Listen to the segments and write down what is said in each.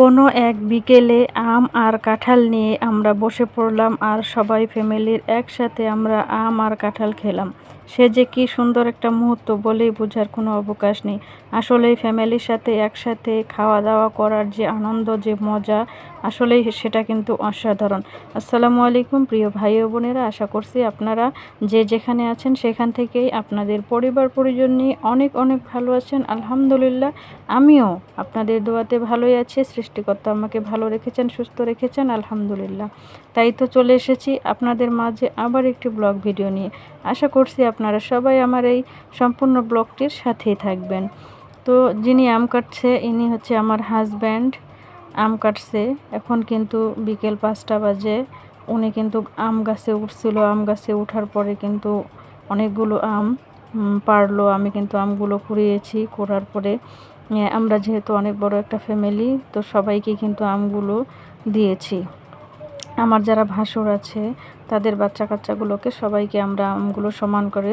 কোনো এক বিকেলে আম আর কাঁঠাল নিয়ে আমরা বসে পড়লাম আর সবাই ফ্যামিলির একসাথে আমরা আম আর কাঁঠাল খেলাম। সে যে কি সুন্দর একটা মুহূর্ত বলেই বোঝার কোনো অবকাশ নেই। আসলে ফ্যামিলির সাথে একসাথে খাওয়া দাওয়া করার যে আনন্দ, যে মজা আসলেই সেটা কিন্তু অসাধারণ। আসসালামু আলাইকুম প্রিয় ভাই ও বোনেরা, আশা করছি আপনারা যে যেখানে আছেন সেখান থেকেই আপনাদের পরিবার পরিজন নিয়ে অনেক অনেক ভালো আছেন। আলহামদুলিল্লাহ, আমিও আপনাদের দোয়াতে ভালোই আছি, সৃষ্টিকর্তা আমাকে ভালো রেখেছেন, সুস্থ রেখেছেন, আলহামদুলিল্লাহ। তাই তো চলে এসেছি আপনাদের মাঝে আবার একটি ব্লগ ভিডিও নিয়ে। আশা করছি আপনারা সবাই আমার এই সম্পূর্ণ ব্লগটির সাথেই থাকবেন। তো যিনি আম কাটছে, ইনি হচ্ছে আমার হাজব্যান্ড আম কাটছে। এখন কিন্তু বিকেল পাঁচটা বাজে। উনি কিন্তু আম গাছে উঠছিল। আম গাছে উঠার পরে কিন্তু অনেকগুলো আম পারল। আমি কিন্তু আমগুলো কুড়িয়েছি। করার পরে আমরা যেহেতু অনেক বড় একটা ফ্যামিলি তো সবাইকে কিন্তু আমগুলো দিয়েছি। আমার যারা ভাসুর আছে, তাদের বাচ্চা কাচ্চাগুলোকে সবাইকে আমরা আমগুলো সমান করে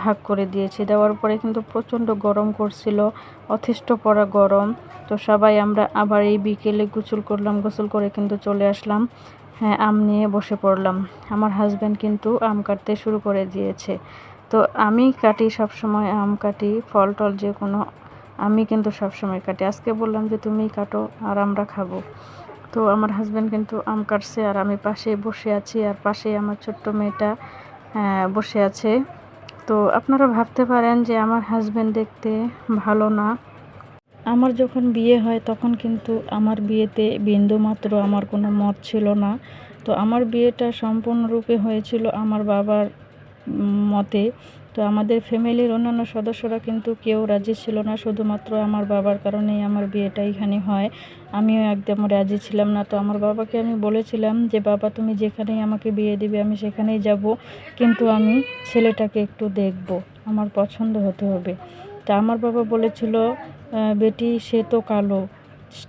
ভাগ করে দিয়েছি। দেওয়ার পরে কিন্তু প্রচণ্ড গরম করছিল, অথেষ্ট পড়া গরম। তো সবাই আমরা আবার এই বিকেলে গোসল করলাম, গোসল করে কিন্তু চলে আসলাম। হ্যাঁ আম নিয়ে বসে পড়লাম। আমার হাজব্যান্ড কিন্তু আম কাটতে শুরু করে দিয়েছে। তো আমি কাটি সব সময় আম কাটি ফল টল যে কোনো, আমি কিন্তু সব সময় কাটি। আজকে বললাম যে তুমি কাটো আর আমরা খাব। তো আমার হাজব্যান্ড কিন্তু আম কাটছে আর আমি পাশে বসে আছি আর পাশে আমার ছোট্ট মেয়েটা বসে আছে। তো আপনারা ভাবতে পারেন যে আমার হাজব্যান্ড দেখতে ভালো না। আমার যখন বিয়ে হয় তখন কিন্তু আমার বিয়েতে বিন্দুমাত্র আমার কোনো মত ছিল না। তো আমার বিয়েটা সম্পূর্ণরূপে হয়েছিল আমার বাবার মতে। তো আমাদের ফ্যামিলির অন্যান্য সদস্যরা কিন্তু কেউ রাজি ছিল না। শুধুমাত্র আমার বাবার কারণেই আমার বিয়েটা এখানে হয়। আমিও একদম রাজি ছিলাম না। তো আমার বাবাকে আমি বলেছিলাম যে, বাবা, তুমি যেখানেই আমাকে বিয়ে দিবে, আমি সেখানেই যাব। কিন্তু আমি ছেলেটাকে একটু দেখব। আমার পছন্দ হতে হবে। তা আমার বাবা বলেছিল বেটি, সে তো কালো।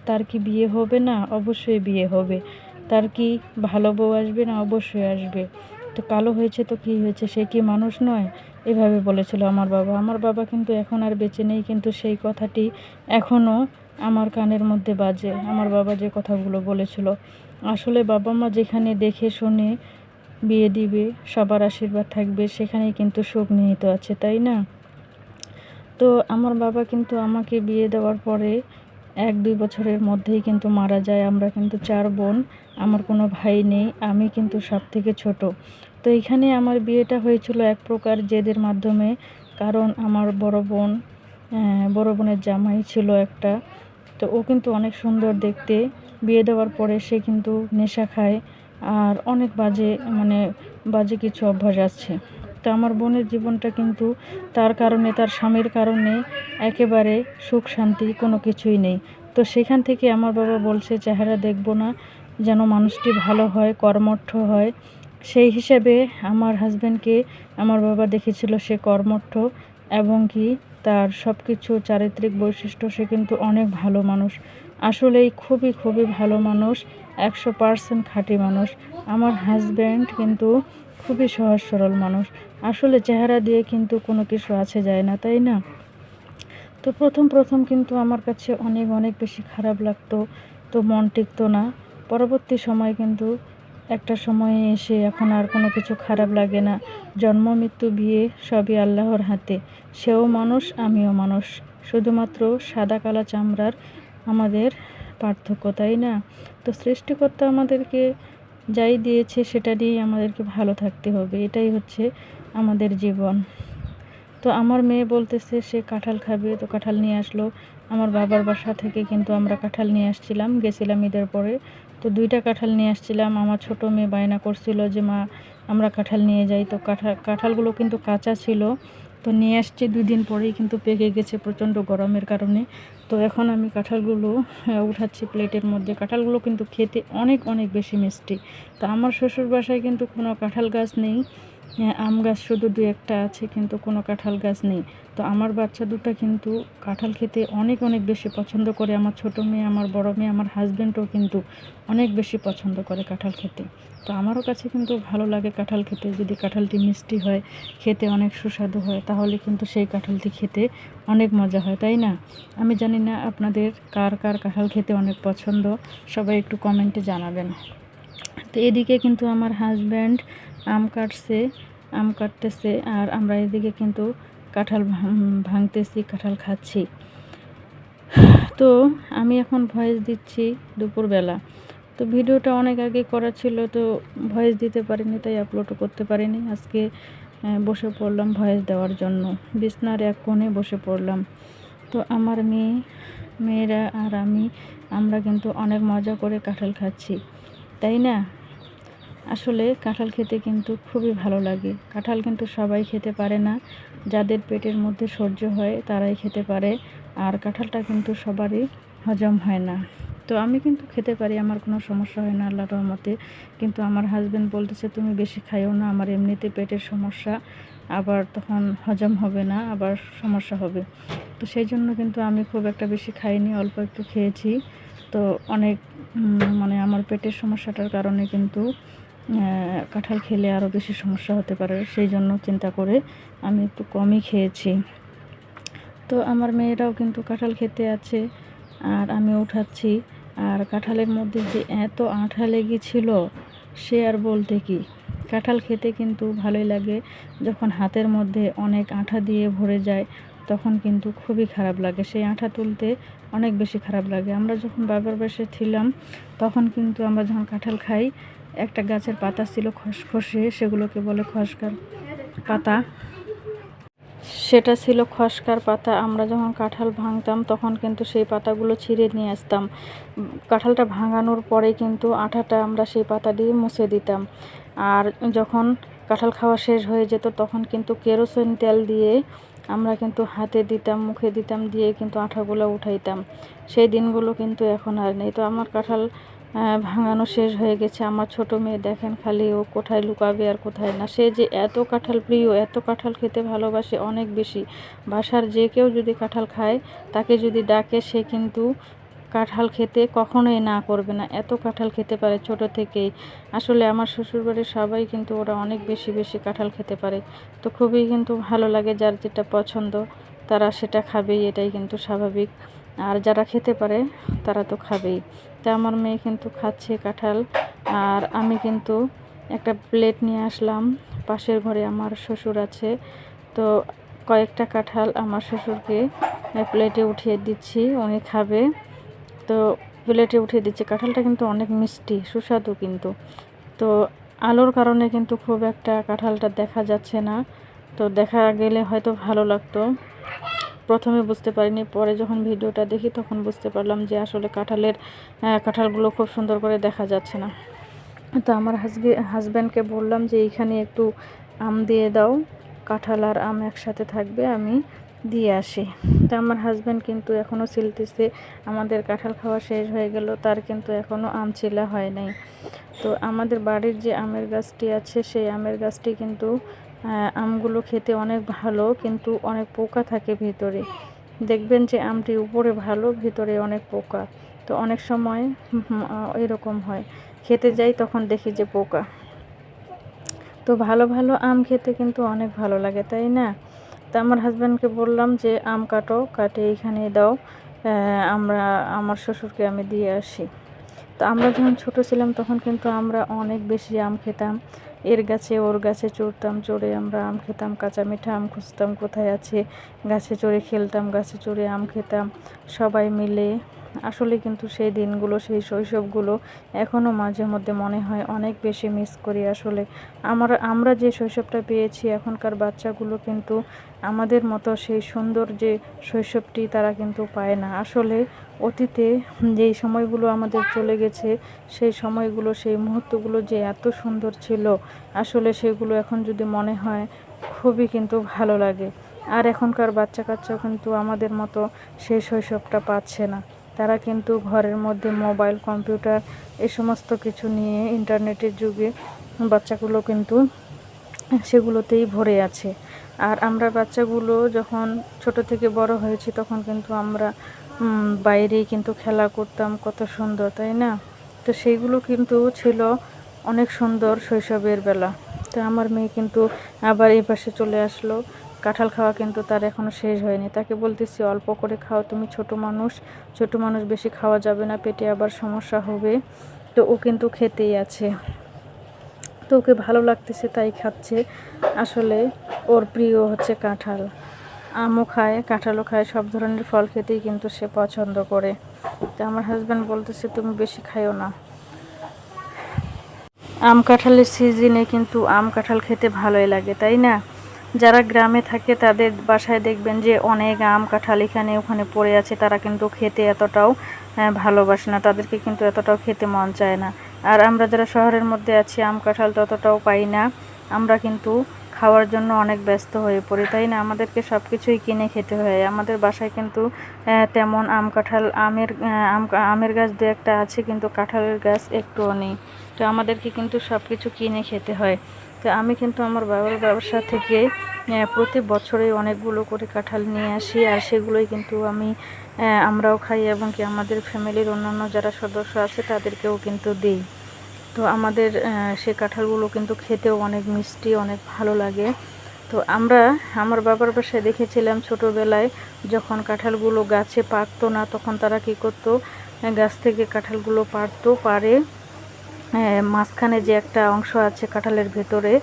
তার কি বিয়ে হবে না? অবশ্যই বিয়ে হবে। তার কি ভালো বউ আসবে না? অবশ্যই আসবে। তো কালো হয়েছে তো কি হয়েছে? সে কি মানুষ নয়? এভাবে বলেছিল আমার বাবা। আমার বাবা কিন্তু এখন আর বেঁচে নেই, কিন্তু সেই কথাটি এখনও আমার কানের মধ্যে বাজে। আমার বাবা যে কথাগুলো বলেছিল, আসলে বাবা মা যেখানে দেখে শুনে বিয়ে দিবে, সবার আশীর্বাদ থাকবে, সেখানেই কিন্তু সুখ নিহিত আছে, তাই না? তো আমার বাবা কিন্তু আমাকে বিয়ে দেওয়ার পরে এক দুই বছরের মধ্যেই কিন্তু মারা যায়। আমরা কিন্তু চার বোন, আমার কোনো ভাই নেই, আমি কিন্তু সব থেকে ছোট। তো এখানে আমার বিয়েটা হয়েছিল এক প্রকার জেদের মাধ্যমে, কারণ আমার বড় বোন বড় বোনের জামাই ছিল একটা। তো ও কিন্তু অনেক সুন্দর দেখতে। বিয়ে দেওয়ার পরে সে কিন্তু নেশা খায় আর অনেক বাজে মানে বাজে কিছু অভ্যাস আছে। তো আমার বোনের জীবনটা কিন্তু তার কারণে, তার স্বামীর কারণে একেবারে সুখ, শান্তি কোনো কিছুই নেই। তো সেখান থেকে আমার বাবা বলছে, চেহারা দেখব না, যেন মানুষটি ভালো হয়, কর্মঠ হয়। সেই হিসেবে আমার হাজব্যান্ডকে আমার বাবা দেখেছিল সে কর্মঠ এবং কি তার সব কিছু চারিত্রিক বৈশিষ্ট্য সে কিন্তু অনেক ভালো মানুষ। আসলেই খুবই খুবই ভালো মানুষ, একশো পার্সেন্ট খাঁটি মানুষ। আমার হাজব্যান্ড কিন্তু খুবই সহজ সরল মানুষ। আসলে চেহারা দিয়ে কিন্তু কোনো কিছু আছে যায় না, তাই না? তো প্রথম প্রথম কিন্তু আমার কাছে অনেক অনেক বেশি খারাপ লাগতো। তো মন টিকতো না। পরবর্তী সময় কিন্তু একটা সময়ে এসে এখন আর কোনো কিছু খারাপ লাগে না। জন্ম, মৃত্যু, বিয়ে সবই আল্লাহর হাতে। সেও মানুষ, আমিও মানুষ। শুধুমাত্র সাদা কালা চামড়ার আমাদের পার্থক্য, তাই না? তো সৃষ্টিকর্তা আমাদেরকে যাই দিয়েছে, সেটা দিয়েই আমাদেরকে ভালো থাকতে হবে। এটাই হচ্ছে আমাদের জীবন। তো আমার মেয়ে বলতেছে, সে কাঁঠাল খাবে। তো কাঁঠাল নিয়ে আসলো। আমার বাবার বাসা থেকে কিন্তু আমরা কাঁঠাল নিয়ে আসছিলাম। গেছিলাম ঈদের পরে। তো দুইটা কাঁঠাল নিয়ে আসছিলাম। আমার ছোট মেয়ে বায়না করছিল যে, মা, আমরা কাঁঠাল নিয়ে যাই। তো কাঁঠাল কাঁঠালগুলো কিন্তু কাঁচা ছিল। তো নিয়ে আসছি দুই দিন পরেই কিন্তু পেকে গেছে প্রচণ্ড গরমের কারণে। তো এখন আমি কাঁঠালগুলো উঠাচ্ছি প্লেটের মধ্যে। কাঁঠালগুলো কিন্তু খেতে অনেক অনেক বেশি মিষ্টি। তা আমার শ্বশুর বাসায় কিন্তু কোনো কাঁঠাল গাছ নেই। আম গাছ শুধু দু একটা আছে, কিন্তু কোনো কাঁঠাল গাছ নেই। তো আমার বাচ্চা দুটা কিন্তু কাঁঠাল খেতে অনেক অনেক বেশি পছন্দ করে। আমার ছোট মেয়ে, আমার বড় মেয়ে, আমার হাজব্যান্ডও কিন্তু অনেক বেশি পছন্দ করে কাঁঠাল খেতে। তো আমারও কাছে কিন্তু ভালো লাগে কাঁঠাল খেতে। যদি কাঁঠালটি মিষ্টি হয়, খেতে অনেক সুস্বাদু হয়, তাহলে কিন্তু সেই কাঁঠালটি খেতে অনেক মজা হয়, তাই না? আমি জানি না আপনাদের কার কার কাঁঠাল খেতে অনেক পছন্দ। সবাই একটু কমেন্টে জানাবেন। তো এদিকে কিন্তু আমার হাজব্যান্ড আম কাটছে, আম কাটতেছে আর আমরা এদিকে কিন্তু কাঁঠাল ভাঙতেছি, কাঁঠাল খাচ্ছি। তো আমি এখন ভয়েস দিচ্ছি দুপুরবেলা। তো ভিডিওটা অনেক আগে করা ছিল, তো ভয়েস দিতে পারিনি, তাই আপলোডও করতে পারিনি। আজকে বসে পড়লাম ভয়েস দেওয়ার জন্য। বিছনার এক কোণে বসে পড়লাম। তো আমার মেয়ে, মেয়েরা আর আমি, আমরা কিন্তু অনেক মজা করে কাঁঠাল খাচ্ছি। তাই না? আসলে কাঁঠাল খেতে কিন্তু খুবই ভালো লাগে। কাঁঠাল কিন্তু সবাই খেতে পারে না। যাদের পেটের মধ্যে সহ্য হয়, তারাই খেতে পারে। আর কাঁঠালটা কিন্তু সবারই হজম হয় না। তো আমি কিন্তু খেতে পারি, আমার কোনো সমস্যা হয় না আল্লাহর রহমতে। কিন্তু আমার হাজব্যান্ড বলতেছে, তুমি বেশি খাইও না, আমার এমনিতে পেটের সমস্যা। আবার তখন হজম হবে না, আবার সমস্যা হবে। তো সেই জন্য কিন্তু আমি খুব একটা বেশি খাইনি, অল্প একটু খেয়েছি। তো অনেক মানে আমার পেটের সমস্যাটার কারণে কিন্তু কাঁঠাল খেলে আরও বেশি সমস্যা হতে পারে, সেই জন্য চিন্তা করে আমি একটু কমই খেয়েছি। তো আমার মেয়েরাও কিন্তু কাঁঠাল খেতে আছে, আর আমি উঠাচ্ছি। আর কাঁঠালের মধ্যে যে এত আঠা লেগেছিল, সে আর বলতে কি? কাঁঠাল খেতে কিন্তু ভালোই লাগে, যখন হাতের মধ্যে অনেক আঠা দিয়ে ভরে যায়, তখন কিন্তু খুবই খারাপ লাগে। সেই আঠা তুলতে অনেক বেশি খারাপ লাগে। আমরা যখন বাবার বাসে ছিলাম, তখন কিন্তু আমরা যখন কাঁঠাল খাই একটা গাছের পাতা ছিল খসখসে, সেগুলোকে বলে খসকার পাতা। সেটা ছিল খসকার পাতা। আমরা যখন কাঁঠাল ভাঙতাম, তখন কিন্তু সেই পাতাগুলো ছিঁড়ে নিয়ে আসতাম। কাঁঠালটা ভাঙানোর পরে কিন্তু আঠাটা আমরা সেই পাতা দিয়ে মুছে দিতাম। আর যখন কাঁঠাল খাওয়া শেষ হয়ে যেত, তখন কিন্তু কেরোসিন তেল দিয়ে আমরা কিন্তু হাতে দিতাম, মুখে দিতাম, দিয়ে কিন্তু আঠাগুলো উঠাইতাম। সেই দিনগুলো কিন্তু এখন আর নেই। তো আমার কাঁঠাল ভাঙানো শেষ হয়ে গেছে। আমার ছোট মেয়ে দেখেন খালি ও কোথায় লুকাবে আর কোথায় না। সে যে এত কাঁঠাল প্রিয়, এত কাঁঠাল খেতে ভালোবাসে অনেক বেশি। বাসার যে কেউ যদি কাঁঠাল খায়, তাকে যদি ডাকে, সে কিন্তু কাঁঠাল খেতে কখনোই না করবে না। এত কাঁঠাল খেতে পারে ছোট থেকেই। আসলে আমার শ্বশুরবাড়ির সবাই কিন্তু ওরা অনেক বেশি বেশি কাঁঠাল খেতে পারে। তো খুবই কিন্তু ভালো লাগে যার যেটা পছন্দ, তারা সেটা খাবেই, এটাই কিন্তু স্বাভাবিক। আর যারা খেতে পারে, তারা তো খাবেই। তা আমার মেয়ে কিন্তু খাচ্ছে কাঁঠাল। আর আমি কিন্তু একটা প্লেট নিয়ে আসলাম। পাশের ঘরে আমার শ্বশুর আছে। তো কয়েকটা কাঁঠাল আমার শ্বশুরকে প্লেটে উঠিয়ে দিচ্ছি, উনি খাবে। তো প্লেটে উঠিয়ে দিচ্ছি। কাঁঠালটা কিন্তু অনেক মিষ্টি, সুস্বাদু কিন্তু। তো আলোর কারণে কিন্তু খুব একটা কাঁঠালটা দেখা যাচ্ছে না। তো দেখা গেলে হয়তো ভালো লাগতো। প্রথমে বুঝতে পারিনি, পরে যখন ভিডিওটা দেখি তখন বুঝতে পারলাম যে আসলে কাঁঠালের কাঁঠালগুলো খুব সুন্দর করে দেখা যাচ্ছে না। তো আমার হাজবে হাজব্যান্ডকে বললাম যে এইখানে একটু আম দিয়ে দাও, কাঁঠাল আর আম একসাথে থাকবে, আমি দিয়ে আসি। তো আমার হাজব্যান্ড কিন্তু এখনও ছিলতেছে আমাদের কাঁঠাল খাওয়া শেষ হয়ে গেল, তার কিন্তু এখনও আম ছিলা হয় নাই। তো আমাদের বাড়ির যে আমের গাছটি আছে, সেই আমের গাছটি কিন্তু আমগুলো খেতে অনেক ভালো, কিন্তু অনেক পোকা থাকে ভিতরে। দেখবেন যে আমটি উপরে ভালো, ভিতরে অনেক পোকা। তো অনেক সময় এরকম হয়। খেতে যাই, তখন দেখি যে পোকা। তো ভালো ভালো আম খেতে কিন্তু অনেক ভালো লাগে, তাই না? তো আমার হাজব্যান্ডকে বললাম যে, আম কাটো, কাটে এখানে দাও আমরা, আমার শ্বশুরকে আমি দিয়ে আসি। তো আমরা যখন ছোট ছিলাম, তখন কিন্তু আমরা অনেক বেশি আম খেতাম। এর গাছে ওর গাছে চড়তাম, চড়ে আমরা আম খেতাম, কাঁচা মিঠা আম খুঁজতাম, কোথায় আছে? গাছে চড়ে খেলতাম, গাছে চড়ে আম খেতাম, সবাই মিলে আসলে কিন্তু সেই দিনগুলো, সেই শৈশবগুলো এখনও মাঝে মধ্যে মনে হয় অনেক বেশি মিস করি আসলে। আমরা আমরা যে শৈশবটা পেয়েছি, এখনকার বাচ্চাগুলো কিন্তু আমাদের মতো সেই সুন্দর যে শৈশবটি তারা কিন্তু পায় না। আসলে অতীতে যেই সময়গুলো আমাদের চলে গেছে, সেই সময়গুলো, সেই মুহূর্তগুলো যে এত সুন্দর ছিল, আসলে সেগুলো এখন যদি মনে হয় খুবই কিন্তু ভালো লাগে। আর এখনকার বাচ্চা কাচ্চা কিন্তু আমাদের মতো সেই শৈশবটা পাচ্ছে না। তারা কিন্তু ঘরের মধ্যে মোবাইল, কম্পিউটার এ সমস্ত কিছু নিয়ে ইন্টারনেটের যুগে বাচ্চাগুলো কিন্তু সেগুলোতেই ভরে আছে। আর আমরা বাচ্চাগুলো যখন ছোট থেকে বড় হয়েছি তখন কিন্তু আমরা বাইরেই কিন্তু খেলা করতাম, কত সুন্দর, তাই না? তো সেইগুলো কিন্তু ছিল অনেক সুন্দর শৈশবের বেলা। তো আমার মেয়ে কিন্তু আবার এই পাশে চলে আসলো। কাঁঠাল খাওয়া কিন্তু তার এখনও শেষ হয়নি। তাকে বলতেছি, অল্প করে খাও, তুমি ছোট মানুষ। ছোট মানুষ বেশি খাওয়া যাবে না, পেটে আবার সমস্যা হবে। তো ও কিন্তু খেতেই আছে। তো ওকে ভালো লাগতেছে, তাই খাচ্ছে। আসলে ওর প্রিয় হচ্ছে কাঁঠাল। আমও খায়, কাঁঠালও খায়, সব ধরনের ফল খেতেই কিন্তু সে পছন্দ করে। তো আমার হাজব্যান্ড বলতেছে, তুমি বেশি খাইও না। আম কাঁঠালের সিজনে কিন্তু আম কাঁঠাল খেতে ভালোই লাগে, তাই না? যারা গ্রামে থাকে তাদের বাসায় দেখবেন যে অনেক আম কাঁঠাল এখানে ওখানে পড়ে আছে, তারা কিন্তু খেতে এতটাও ভালোবাসে না। তাদেরকে কিন্তু এতটাও খেতে মন চায় না। আর আমরা যারা শহরের মধ্যে আছি, আম কাঁঠাল ততটাও পাই না। আমরা কিন্তু খাওয়ার জন্য অনেক ব্যস্ত হয়ে পড়ি, তাই না? আমাদেরকে সব কিছুই কিনে খেতে হয়। আমাদের বাসায় কিন্তু তেমন আম কাঁঠাল, আমের আম, আমের গাছ দু একটা আছে, কিন্তু কাঁঠালের গাছ একটুও নেই। তো আমাদেরকে কিন্তু সব কিছু কিনে খেতে হয়। তো আমি কিন্তু আমার বাবার ব্যবসা থেকে প্রতি বছরে অনেকগুলো করে কাঁঠাল নিয়ে আসি, আর সেগুলোই কিন্তু আমি আমরাও খাই এবং কি আমাদের ফ্যামিলির অন্যান্য যারা সদস্য আছে তাদেরকেও কিন্তু দিই। তো আমাদের সে কাঁঠালগুলো কিন্তু খেতেও অনেক মিষ্টি, অনেক ভালো লাগে। তো আমরা, আমার বাবার বাসায় দেখেছিলাম ছোটোবেলায় যখন কাঁঠালগুলো গাছে পাকতো না তখন তারা কি করতো গাছ থেকে কাঁঠালগুলো পারতো, পারে মাঝখানে যে একটা অংশ আছে কাঁঠালের ভেতরে,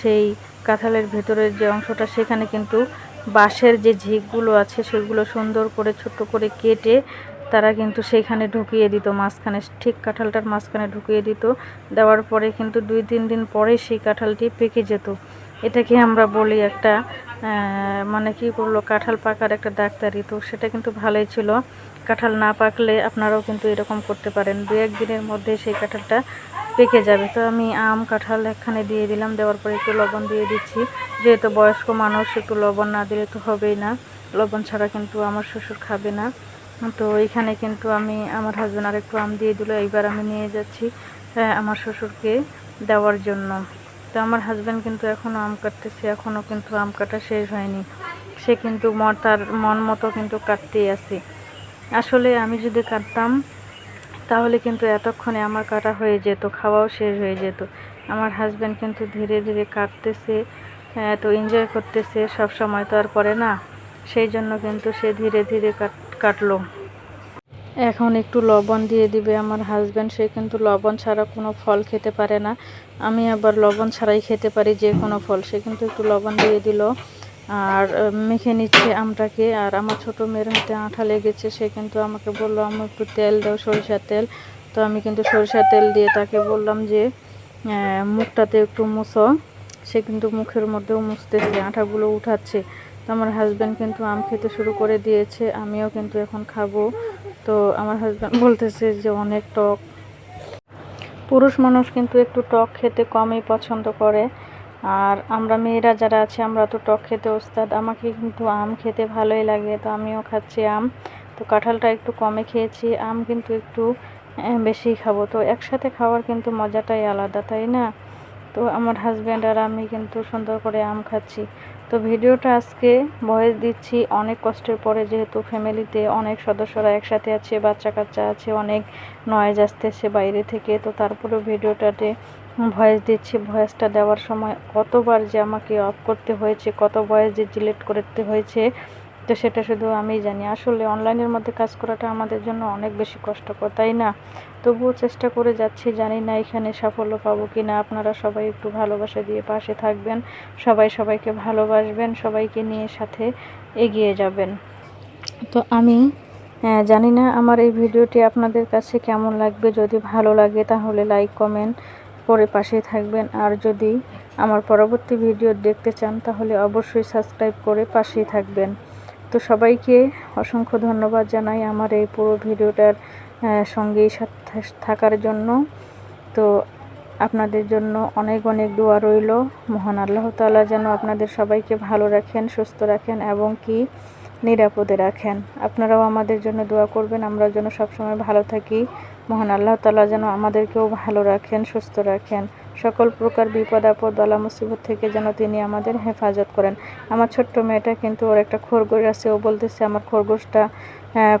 সেই কাঁঠালের ভেতরের যে অংশটা, সেখানে কিন্তু বাঁশের যে ঝিকগুলো আছে, সেগুলো সুন্দর করে, ছোট্ট করে কেটে তারা কিন্তু সেইখানে ঢুকিয়ে দিত মাঝখানে। ঠিক কাঁঠালটার মাঝখানে ঢুকিয়ে দিত। দেওয়ার পরে কিন্তু দুই, তিন দিন পরে সেই কাঁঠালটি পেকে যেত। এটাকে আমরা বলি একটা মানে কি বলল কাঁঠাল পাকার একটা ডাক্তারি। তো সেটা কিন্তু ভালোই ছিল। কাঁঠাল না পাকলে আপনারাও কিন্তু এরকম করতে পারেন। দু এক দিনের মধ্যে সেই কাঁঠালটা পেকে যাবে। তো আমি আম কাঁঠাল একখানে দিয়ে দিলাম দেওয়ার পরে একটু লবণ দিয়ে দিচ্ছি। যেহেতু বয়স্ক মানুষ একটু লবণ না দিলে তো হবেই না। লবণ ছাড়া কিন্তু আমার শ্বশুর খাবে না। তো এখানে কিন্তু আমি আমার হাজব্যান্ড আর একটু আম দিয়ে দিল এইবার আমি নিয়ে যাচ্ছি আহ, আমার শ্বশুরকে দেওয়ার জন্য। তো আমার হাজব্যান্ড কিন্তু এখনও আম কাটতেছে এখনও কিন্তু আম কাটা শেষ হয়নি। সে কিন্তু তার মন মতো কিন্তু কাটতেই আছে। আসলে আমি যদি কাটতাম তাহলে কিন্তু এতক্ষণে আমার কাটা হয়ে যেত খাওয়াও শেষ হয়ে যেত। আমার হাজব্যান্ড কিন্তু ধীরে ধীরে কাটতেছে আহ, তো এনজয় করতেছে সব সময় তো আর করে না। সেই জন্য কিন্তু সে ধীরে ধীরে কাট কাটলো। এখন একটু লবণ দিয়ে দিবে আমার হাজব্যান্ড সে কিন্তু লবণ ছাড়া কোনো ফল খেতে পারে না। আমি আবার লবণ ছাড়াই খেতে পারি যে কোনো ফল। সে কিন্তু একটু লবণ দিয়ে দিল। আর মেখে নিচ্ছে আমটাকে। আর আমার ছোট মেয়ের হাতে আঠা লেগেছে। সে কিন্তু আমাকে বলল আমি একটু তেল দাও, সরিষার তেল। তো আমি কিন্তু সরিষার তেল দিয়ে তাকে বললাম যে মুখটাতে একটু মুছো। সে কিন্তু মুখের মধ্যেও মুছতেছে, আঠাগুলো উঠাচ্ছে। তো আমার হাজব্যান্ড কিন্তু আম খেতে শুরু করে দিয়েছে, আমিও কিন্তু এখন খাব। তো আমার হাজব্যান্ড বলতেছে যে, অনেক টক। পুরুষ মানুষ কিন্তু একটু টক খেতে কমই পছন্দ করে। আর আমরা মেয়েরা যারা আছে, আমরা তো টক খেতে ওস্তাদ। আমাকে কিন্তু আম খেতে ভালোই লাগে, তো আমিও খাচ্ছি আম। তো কাঁঠালটা একটু কমে খেয়েছি, আম কিন্তু একটু বেশি খাব। তো একসাথে খাওয়ার কিন্তু মজাটাই আলাদা, তাই না? তো আমার হাজব্যান্ড আর আমি কিন্তু সুন্দর করে আম খাচ্ছি। তো ভিডিওটা আজকে ভয়েস দিচ্ছি অনেক কষ্টের পরে, যেহেতু ফ্যামিলিতে অনেক সদস্যরা একসাথে আছে বাচ্চা কাচ্চা আছে, অনেক নয়েজ আসতেছে বাইরে থেকে। তো তারপরেও ভিডিওটাতে ভয়েস দিচ্ছি, ভয়েসটা দেওয়ার সময় কতবার যে আমাকে অফ করতে হয়েছে, কত ভয়েস যে ডিলিট করতে হয়েছে, তো সেটা শুধু আমিই জানি। আসলে অনলাইনের মধ্যে কাজ করাটা আমাদের জন্য অনেক বেশি কষ্টকর, তাই না? তবুও চেষ্টা করে যাচ্ছি, জানি না এখানে সাফল্য পাবো কি না আপনারা সবাই একটু ভালোবাসা দিয়ে পাশে থাকবেন, সবাই সবাইকে ভালোবাসবেন, সবাইকে নিয়ে সাথে এগিয়ে যাবেন। তো আমি জানি না আমার এই ভিডিওটি আপনাদের কাছে কেমন লাগবে, যদি ভালো লাগে তাহলে লাইক কমেন্ট করে পাশে থাকবেন। আর যদি আমার পরবর্তী ভিডিও দেখতে চান, তাহলে অবশ্যই সাবস্ক্রাইব করে পাশেই থাকবেন। তো সবাইকে অসংখ্য ধন্যবাদ জানাই আমার এই পুরো ভিডিওটার সঙ্গেই থাকার জন্য। তো আপনাদের জন্য অনেক অনেক দোয়া রইল। মহান আল্লাহ তাআলা যেন আপনাদের সবাইকে ভালো রাখেন, সুস্থ রাখেন এবং কি নিরাপদে রাখেন। আপনারাও আমাদের জন্য দোয়া করবেন। আমরা যেন সবসময় ভালো থাকি। মহান আল্লাহ তালা যেন আমাদেরকেও ভালো রাখেন, সুস্থ রাখেন। সকল প্রকার বিপদ, আপদ বালা মুসিবত থেকে যেন তিনি আমাদের হেফাজত করেন। আমার ছোট্ট মেয়েটা কিন্তু ওর একটা খরগোশ আছে, ও বলতেছে, আমার খরগোশটা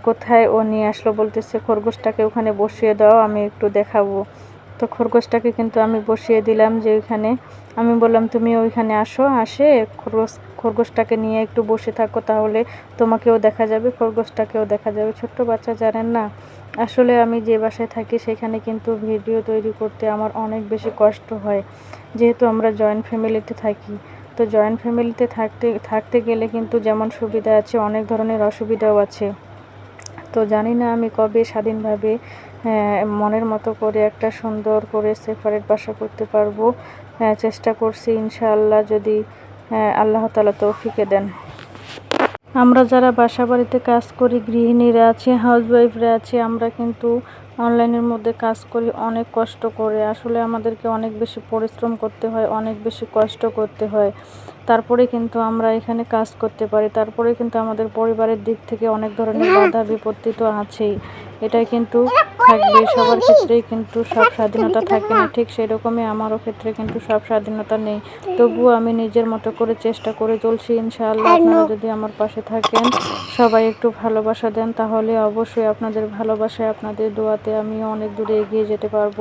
কোথায়? ও নিয়ে আসলো, বলতেছে, খরগোশটাকে ওখানে বসিয়ে দাও, আমি একটু দেখাবো। তো খরগোশটাকে কিন্তু আমি বসিয়ে দিলাম যে ওইখানে। আমি বললাম, তুমি ওইখানে আসো, আসে খরগোশ খরগোশটাকে নিয়ে একটু বসে থাকো তাহলে তোমাকেও দেখা যাবে, খরগোশটাকেও দেখা যাবে। ছোট্ট বাচ্চা জানেন না? আসলে আমি যে বাসায় থাকি সেখানে কিন্তু ভিডিও তৈরি করতে আমার অনেক বেশি কষ্ট হয়। যেহেতু আমরা জয়েন্ট ফ্যামিলিতে থাকি, তো জয়েন্ট ফ্যামিলিতে থাকতে থাকতে গেলে কিন্তু যেমন সুবিধা আছে, অনেক ধরনের অসুবিধাও আছে। তো জানি না আমি কবে স্বাধীনভাবে মনের মতো করে একটা সুন্দর করে সেপারেট বাসা করতে পারব। চেষ্টা করছি ইনশাআল্লাহ যদি আল্লাহ তালা তৌফিকে দেন। আমরা যারা বাসা বাড়িতে কাজ করি, গৃহিণীরা আছে হাউসওয়াইফরা আছি, আমরা কিন্তু অনলাইনের মধ্যে কাজ করি, অনেক কষ্ট করে। আসলে আমাদেরকে অনেক বেশি পরিশ্রম করতে হয়, অনেক বেশি কষ্ট করতে হয়। তারপরে কিন্তু আমরা এখানে কাজ করতে পারি। তারপরে কিন্তু আমাদের পরিবারের দিক থেকে অনেক ধরনের বাধা বিপত্তি তো আছেই। এটা কিন্তু থাকবে। সবার ক্ষেত্রেই কিন্তু সব স্বাধীনতা থাকে না। ঠিক সেরকমই আমারও ক্ষেত্রে কিন্তু সব স্বাধীনতা নেই। তবুও আমি নিজের মতো করে চেষ্টা করে চলছি ইনশাআল্লাহ। আপনারা যদি আমার পাশে থাকেন সবাই একটু ভালোবাসা দেন তাহলে অবশ্যই আপনাদের ভালোবাসায় আপনাদের দোয়াতে আমি অনেক দূরে এগিয়ে যেতে পারব।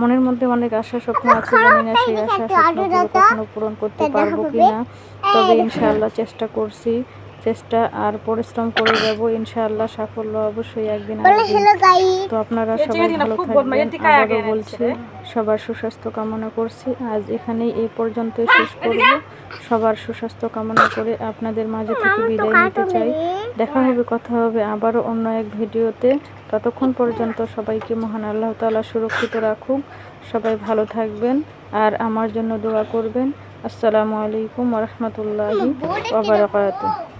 মনের মধ্যে অনেক আশা স্বপ্ন আছে জানি না সেই আশা স্বপ্নগুলো কখনো পূরণ করতে পারব কিনা? তবে ইনশাআল্লাহ চেষ্টা করছি চেষ্টা আর পরিশ্রম করে যাব ইনশাআল্লাহ সাফল্য অবশ্যই একদিন আসবে। তো আপনারা সবাই ভালো থাকবেন আবারও বলছি সবার সুস্বাস্থ্য কামনা করছি। আজ এখানেই এই পর্যন্ত শেষ করব। সবার সুস্বাস্থ্য কামনা করে আপনাদের মাঝে থেকে বিদায় নিতে চাই। দেখা হবে, কথা হবে আবারও অন্য এক ভিডিওতে। ততক্ষণ পর্যন্ত সবাইকে মহান আল্লাহ তালা সুরক্ষিত রাখুক। সবাই ভালো থাকবেন আর আমার জন্য দোয়া করবেন। আসসালামু আলাইকুম রহমতুল্লাহি ওয়া বারাকাতুহু।